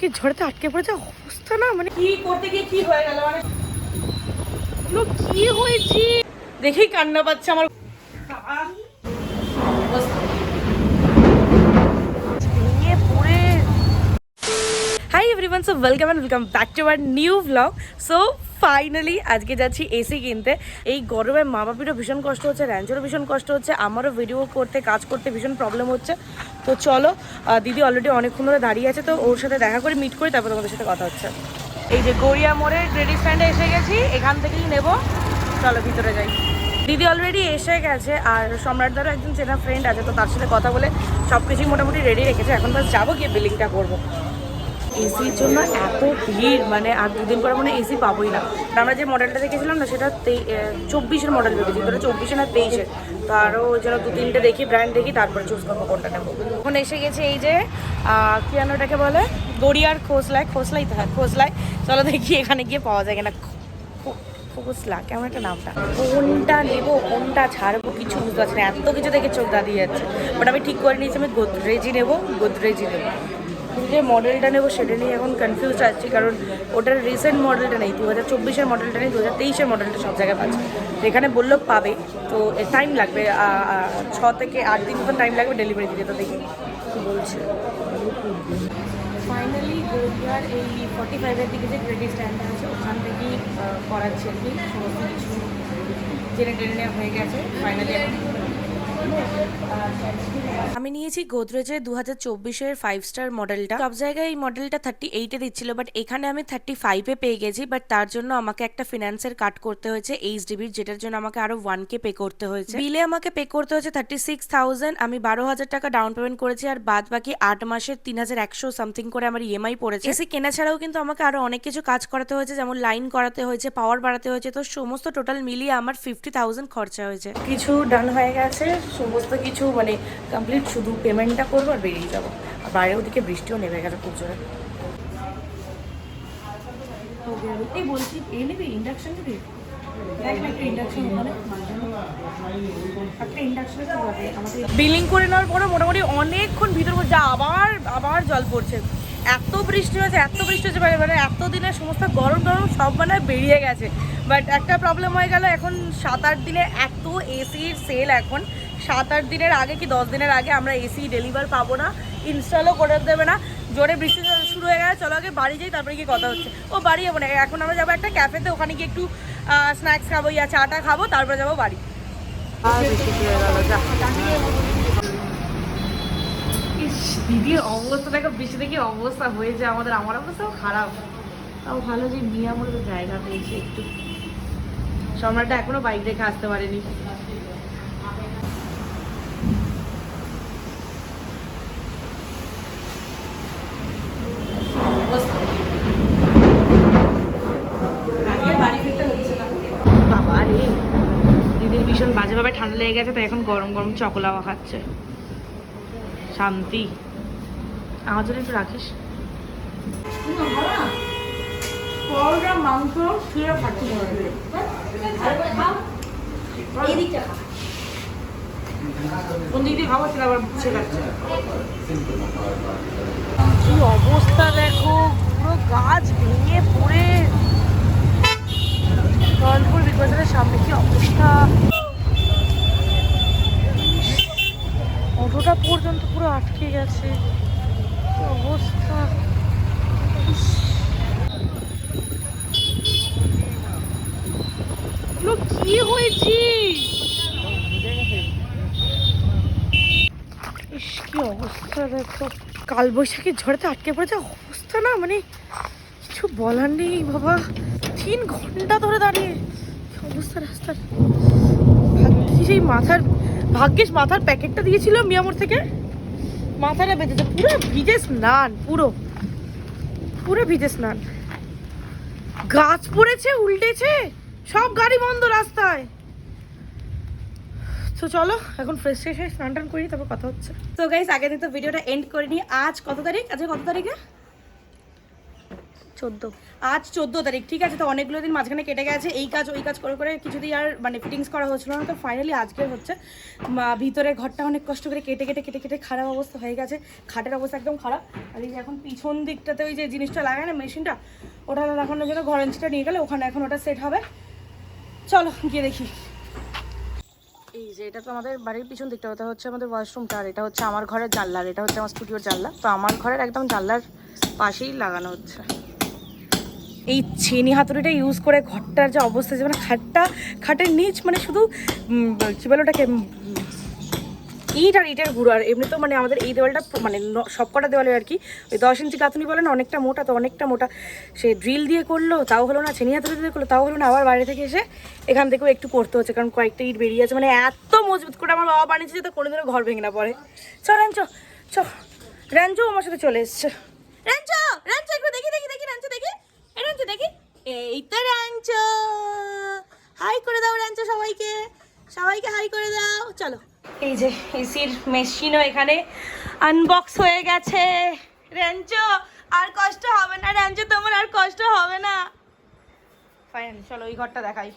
কি ঝড়তে আটকে পড়েছে অবস্থা না মানে কি করতে গিয়ে কি হয়ে গেল? মানে কি হয়েছে? দেখেই কান্না পাচ্ছে আমার। Hi everyone so welcome and welcome back to our new blog so finally আজকে যাচ্ছি এসি কিনতে। এই গরমে মা বাপিরও ভীষণ কষ্ট হচ্ছে, র্যাঞ্চেরও ভীষণ কষ্ট হচ্ছে, আমারও ভিডিও করতে, কাজ করতে ভীষণ প্রবলেম হচ্ছে। তো চলো দিদি অলরেডি অনেকক্ষণ ধরে দাঁড়িয়ে আছে, তো ওর সাথে দেখা করে মিট করি তারপর তোমাদের সাথে কথা হচ্ছে। এই যে গড়িয়া মোড়ের রেডি স্ট্যান্ডে এসে গেছি, এখান থেকেই নেব। চলো ভিতরে যাই। দিদি অলরেডি এসে গেছে, আর সম্রাটদারও একজন চেনা ফ্রেন্ড আছে, তো তার সাথে কথা বলে সব কিছুই মোটামুটি রেডি রেখেছে। এখন বাস যাব গিয়ে বিলিংটা করব। এসির জন্য এত ভিড় মানে আর দুদিন পরে মনে এসি পাবোই না। আমরা যে মডেলটা দেখেছিলাম না সেটা চব্বিশের মডেল ভেবেছি ধরো চব্বিশে না তেইশে। তো আরও জন্য দু তিনটে দেখি ব্র্যান্ড দেখি তারপরে চুজ করব কোনটা নেব। এখন এসে গেছে এই যে আহ, কি যেন ওটাকে বলে? গড়িয়ার খোসলায় খোসলাই তো হ্যাঁ খোসলাই। চলো দেখি এখানে গিয়ে পাওয়া যায় কিনা। খোসলা কেমন একটা নামটা। কোনটা নেব কোনটা ছাড়বো কিছু বুঝতে পারছি না। এত কিছু দেখে চোখ দাঁড়িয়ে যাচ্ছে। বাট আমি ঠিক করে নিয়েছি আমি গোদরেজই নেব গোদরেজই নেব। যে মডেলটা নেব সেটা নিয়ে এখন কনফিউজ আছি কারণ ওটার রিসেন্ট মডেলটা নেই দু হাজার চব্বিশের মডেলটা নেই দু হাজার তেইশের মডেলটা সব জায়গায় পাচ্ছে। এখানে বললেও পাবে তো টাইম লাগবে ছ থেকে আট দিন মতন টাইম লাগবে ডেলিভারি দিতে তো দেখি বলছে। ফাইনালি গড়িয়ার এই ফর্টি ফাইভের দিকে যে ক্রেডিট স্ট্যান্ডটা আছে ওখান থেকেই করাচ্ছি আর কি সমস্ত কিছু জেনে টেনে নেওয়া হয়ে গেছে ফাইনালি আমি নিয়েছি গোদরেজের দু হাজার চব্বিশের ফাইভ স্টার মডেলটা সব জায়গায় এই মডেলটা থার্টি এইটে দিচ্ছিল বাট এখানে আমি থার্টি ফাইভে পেয়ে গেছি বাট তার জন্য আমাকে একটা ফিনান্সের কাট করতে হয়েছে এইচ ডিবির যেটার জন্য আমাকে আরও ওয়ান কে পে করতে হয়েছে। বিলে আমাকে পে করতে হয়েছে থার্টি সিক্স থাউজেন্ড আমি বারো হাজার টাকা ডাউন পেমেন্ট করেছি, আর বাদ বাকি আট মাসের তিন হাজার একশো সামথিং করে আমার ইএমআই পড়েছে। এসি কেনা ছাড়াও কিন্তু আমাকে আরও অনেক কিছু কাজ করাতে হয়েছে, যেমন লাইন করাতে হয়েছে পাওয়ার বাড়াতে হয়েছে, তো সমস্ত টোটাল মিলিয়ে আমার ফিফটি থাউজেন্ড খরচা হয়েছে। কিছু ডান হয়ে গেছে, সমস্ত কিছু মানে কমপ্লিট শুধু পেমেন্টটা করব আর বেরিয়ে যাব। আর বাইরে ওদিকে বৃষ্টিও নেমে গেছে খুব জোরে। ইন্ডাকশন বিলিং করে নেওয়ার পরে মোটামুটি অনেকক্ষণ ভিতর যা আবার আবার জল পড়ছে। এত বৃষ্টি হয়েছে, এত বৃষ্টি হয়েছে মানে মানে এত দিনের সমস্ত গরম গরম সব মানে বেরিয়ে গেছে। বাট একটা প্রবলেম হয়ে গেল, এখন সাত আট দিনে এত এসির সেল এখন। সাত আট দিনের আগে কি দশ দিনের আগে আমরা এসি ডেলিভার পাবো না? ইনস্টলও করে দেবে না। জোরে বৃষ্টি শুরু হয়ে গেছে, চলো আগে বাড়ি যাই, তারপরে কি কথা হচ্ছে। ও বাড়ি যাব না এখন আমরা যাব একটা ক্যাফেতে ওখানে গিয়ে একটু স্ন্যাক্স খাব, ইয়া চাটা খাব, তারপরে যাব বাড়ি। দিদির অবস্থা দেখো বৃষ্টি দেখি অবস্থা হয়েছে আমাদের, আমার অবস্থাও খারাপ। তাও ভালো যে মিয়া মনে জায়গা পেয়েছে একটু। সম্রাটটা এখনও বাইক রেখে আসতে পারেনি বাবা রে দিদির ভীষণ বাজেভাবে ঠান্ডা লেগে গেছে তাই এখন গরম গরম চকলাওয়া খাচ্ছে। শান্তি। আমার জন্য একটু রাখিস। মাংস শুয়ে খাচ্ছি কোন দিক দিয়ে খাব সেটা আবার শেখাচ্ছে কি অবস্থা দেখো পুরো গাছ ভেঙে পড়ে। জলপুর সামনে কি অবস্থা? অটোটা পর্যন্ত পুরো আটকে গেছে। অবস্থা? কি হয়েছে? ইস অবস্থা দেখো। কালবৈশাখী ঝড়েতে আটকে পড়েছে, অবস্থা না মানে কিছু বলার নেই বাবা। তিন ঘণ্টা ধরে দাঁড়িয়ে অবস্থা রাস্তার? এই মাথার ভাগ্যিস মাথার প্যাকেটটা দিয়েছিল মিয়ামোর থেকে। মাথাটা বেঁধেছে, পুরো ভিজে স্নান, পুরো। পুরো ভিজে স্নান। গাছ পড়েছে, উল্টেছে, সব গাড়ি বন্ধ রাস্তায়। তো চলো, এখন ফ্রেশ ফ্রেশ স্নান টান করি, তারপর কথা হচ্ছে। তো গাইস আগে থেকে তো ভিডিওটা এন্ড করে নিই আজ কত তারিখ? আজকে কত তারিখে? চোদ্দ। আজ চোদ্দ তারিখ ঠিক আছে? তো অনেকগুলো দিন মাঝখানে কেটে গেছে। এই কাজ ওই কাজ করে করে কিছুদিন আর মানে ফিটিংস করা হচ্ছিল না। তো ফাইনালি আজকে হচ্ছে ভিতরে ঘরটা অনেক কষ্ট করে কেটে কেটে কেটে কেটে খারাপ অবস্থা হয়ে গেছে। খাটের অবস্থা একদম খারাপ। আর এই যে এখন পিছন দিকটাতে ওই যে জিনিসটা লাগায় না মেশিনটা ওটা লাগানোর জন্য ঘর ইঞ্চিটা নিয়ে গেলে ওখানে এখন ওটা সেট হবে। চলো গিয়ে দেখি। এই যে এটা তো আমাদের বাড়ির পিছন দিকটা ওটা হচ্ছে আমাদের ওয়াশরুমটা আর এটা হচ্ছে আমার ঘরের জানলা আর এটা হচ্ছে আমার স্টুডিওর জানলা। তো আমার ঘরের একদম জানলার পাশেই লাগানো হচ্ছে। এই চিনি হাতুড়িটা ইউজ করে ঘরটার যে অবস্থা যে মানে খাটটা, খাটের নিচ মানে শুধু কি বলে ওটাকে ইট আর ইটের গুঁড়ো। আর এমনি তো মানে আমাদের এই দেওয়ালটা মানে সবকটা দেওয়ালে আর কি, ওই দশ ইঞ্চি গাঁথনি বলে না, অনেকটা মোটা তো, অনেকটা মোটা। সে ড্রিল দিয়ে করল, তাও হলো না, চিনি হাতুড়ি দিয়ে করল, তাও হলো না, আবার বাইরে থেকে এসে এখান থেকেও একটু করতে হচ্ছে, কারণ কয়েকটা ইট বেরিয়ে আছে। মানে এত মজবুত করে আমার বাবা বানিয়েছে যে যাতে কোনোদিনও ঘর ভেঙে না পড়ে। চ, র্যাঞ্চো চ, র্যাঞ্চো আমার সাথে চলে এসছে। র্যাঞ্চো র্যাঞ্চো একটু দেখি দেখি দেখি র্যাঞ্চো দেখি এই র্যাঞ্চো দেখি? এই তো র্যাঞ্চো হাই করে দাও র্যাঞ্চো সবাইকে। সবাইকে হাই করে দাও। চলো। এই যে এসির মেশিনও এখানে আনবক্স হয়ে গেছে। র্যাঞ্চো আর কষ্ট হবে না। র্যাঞ্চো তোমার আর কষ্ট হবে না। ফাইনালি চলো ওই ঘরটা দেখাই।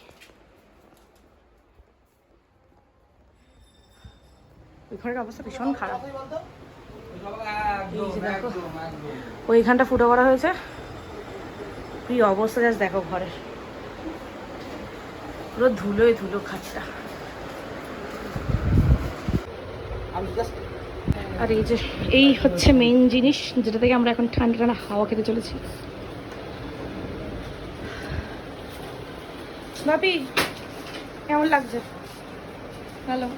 ওই ঘরের অবস্থা ভীষণ খারাপ। ওইখানটা ফুটো করা হয়েছে। কি অবস্থা জাস্ট দেখো ঘরের পুরো ধুলোয় ধুলো খাটটা আর এই যে এই হচ্ছে মেইন জিনিস যেটা থেকে আমরা এখন ঠান্ডা ঠান্ডা হাওয়া খেতে চলেছি। বাপি কেমন লাগছে? হ্যালো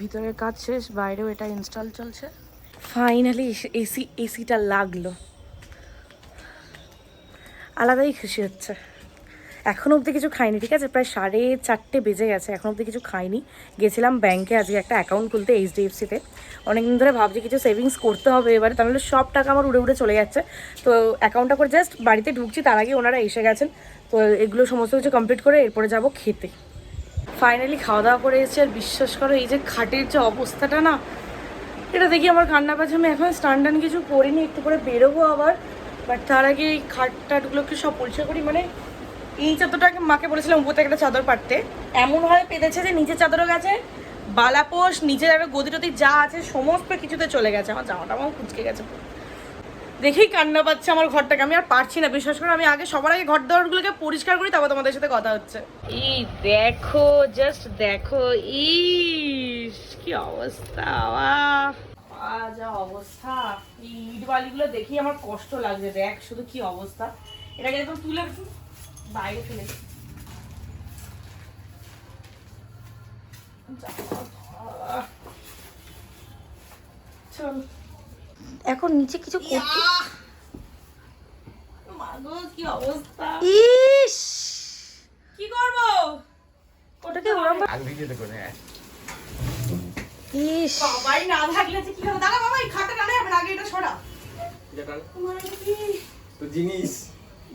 ভিতরের কাজ শেষ বাইরেও এটা ইনস্টল চলছে। ফাইনালি এসি এসিটা লাগল। আলাদাই খুশি হচ্ছে। এখনও অবধি কিছু খাইনি, ঠিক আছে? প্রায় সাড়ে চারটে বেজে গেছে, এখন অবধি কিছু খাইনি। গেছিলাম ব্যাংকে আজকে একটা অ্যাকাউন্ট খুলতে এইচডিএফসিতে অনেকদিন ধরে ভাবছি কিছু সেভিংস করতে হবে এবারে, তাহলে সব টাকা আমার উড়ে উড়ে চলে যাচ্ছে। তো অ্যাকাউন্টটা করে জাস্ট বাড়িতে ঢুকছি, তার আগে ওনারা এসে গেছেন। তো এগুলো সমস্ত কিছু কমপ্লিট করে এরপরে যাব খেতে। ফাইনালি খাওয়া দাওয়া করে এসেছি, আর বিশ্বাস করো, এই যে খাটের যে অবস্থাটা না, এটা দেখি আমার কান্না পাচ্ছে আমি এখন স্টান টান কিছু করিনি, একটু করে বেরোবো আবার। বাট তার আগে এই খাট টাটগুলোকে সব পরিষ্কার করি মানে এই চাদরটাকে মাকে বলেছিলাম, উপর থেকে একটা চাদর পাটতে এমনভাবে পেতেছে যে নিচে চাদরও গেছে বালাপোষ নিচে আরও গদি টদি যা আছে, সমস্ত কিছুতে চলে গেছে। আমার জামাটা আমার কুচকে গেছে দেখেই কান্না পাচ্ছে আমার ঘরটাকে। আমি আর পারছি না, বিশ্বাস করে, আমি আগে সবার আগে ঘর দেওয়ারগুলোকে পরিষ্কার করি, তারপর তোমাদের সাথে কথা হচ্ছে। এই দেখো জাস্ট দেখো, ইস, কি অবস্থা যা অবস্থা। এই ইট বালিগুলো দেখি আমার কষ্ট লাগছে দেখ শুধু কি অবস্থা। এটাকে একদম তুলে বাইরে এখন নিচে কিছু করতে মাগো কি অবস্থা? ইস! কি করব? ওটাকে ওরম আগ হ্যাঁ। ইস। বাবাই না থাকলে যে কি হবে? দাঁড়া বাবা এই খাটটা টানা যাবে আগে এটা সরা তোমার কি? তো জিনিস।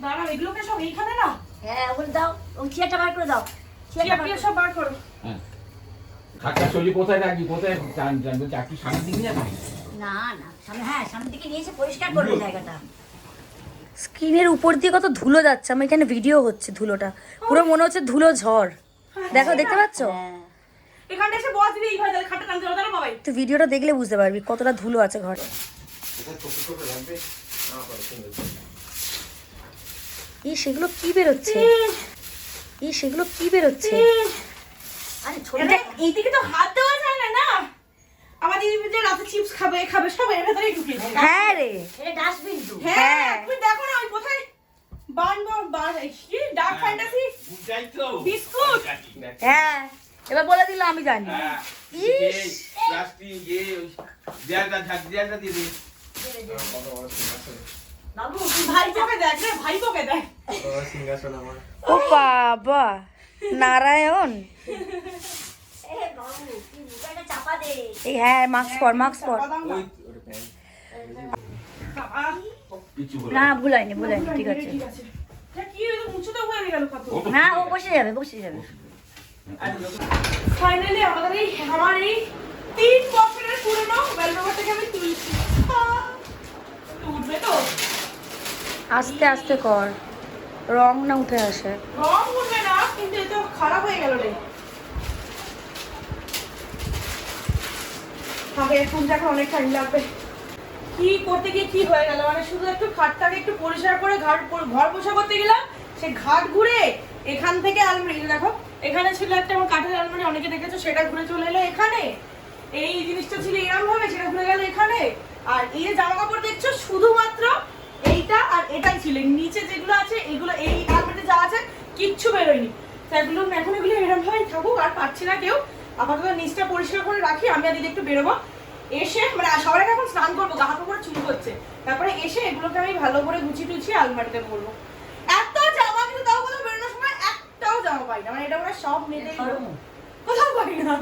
দাঁড়া এগুলোকে সব এইখানে না? হ্যাঁ ওগুলো দাও। ওই চেয়ারটা বার করে দাও। চেয়ারটা বার চিয়াপিয়া করে- সব বার করো। খাটটা চলি কোথায় রাখবি? কোথায় চান চান চাকরি সামনের দিকে যাবি? না না সামনে হ্যাঁ সামনের দিকে নিয়ে এসে পরিষ্কার করবে জায়গাটা। স্ক্রিনের উপর দিয়ে কত ধুলো যাচ্ছে আমার এখানে ভিডিও হচ্ছে ধুলোটা। পুরো মনে হচ্ছে ধুলো ঝড়। দেখো দেখতে পাচ্ছ? এখানে এসে বস দিবি এইভাবে খাটটা টানতে তুই ভিডিওটা দেখলে বুঝতে পারবি কতটা ধুলো আছে ঘরে। এই সেগুলো কি বেরোচ্ছে? এই সেগুলো কি বেরোচ্ছে? আরে এটা এইদিকে তো হাত দেওয়া যায় না না? আমার দিদি যে রাতে চিপস খাবে খাবে সব এর ভেতরেই ঢুকিয়ে হ্যাঁ রে। ডাস্টবিন তো। হ্যাঁ। হ্যাঁ। তুমি দেখো না ওই কোথায়? বান বান বান কি? Dark Fantasy? বিস্কুট? হ্যাঁ। এবার বলে দিল আমি জানি। হ্যাঁ ও বাবা নারায়ণ। এই হ্যাঁ মাস্ক পর মাস্ক পর। না। বাবা, কিছু না ভুল হয়নি ভুল হয়নি ঠিক আছে। হয়ে না ও বসে যাবে বসে যাবে। ফাইনালি আমাদের এই আমার এই তিন বছরের পুরনো বেলবাবা আমি তুলছি। উঠবে তো? আস্তে আস্তে কর। রং না উঠে আসে। রং উঠবে না কিন্তু এ তো খারাপ হয়ে গেল রে। হবে এখন এখন অনেক টাইম লাগবে। কি করতে গিয়ে কি হয়ে গেল? মানে শুধু একটু খাটটাকে একটু পরিষ্কার করে ঘাট ঘর পোষা করতে গেলাম সে ঘাট ঘুরে এখান থেকে আলমারি দেখো এখানে ছিল একটা আমার কাঠের আলমারি, অনেকে দেখেছ, সেটা ঘুরে চলে এলো এখানে। এই জিনিসটা ছিল এরকম ভাবে সেটা ঘুরে গেল এখানে। আর এই যে জামা কাপড় দেখছ, শুধুমাত্র এইটা আর এটাই ছিল। নিচে যেগুলো আছে, এগুলো, এই আলমারিতে যা আছে, কিচ্ছু বেরোয়নি। এগুলো এখন এগুলো এরকম ভাবেই থাকুক, আর পাচ্ছি না কেউ। আপাতত নিচটা পরিষ্কার করে রাখি, আমি আর একটু বেরোবো। এসে মানে সবার এখন স্নান করব, গা হাত করে চুল করছে। তারপরে এসে এগুলোকে আমি ভালো করে গুছিয়ে টুছিয়ে আলমারিতে ভরবো এত জামা কিন্তু তাও কোথাও বেরোনোর সময় একটাও জামা পাই না মানে এটা হয় সব মেয়েদের কোথাও পাই না।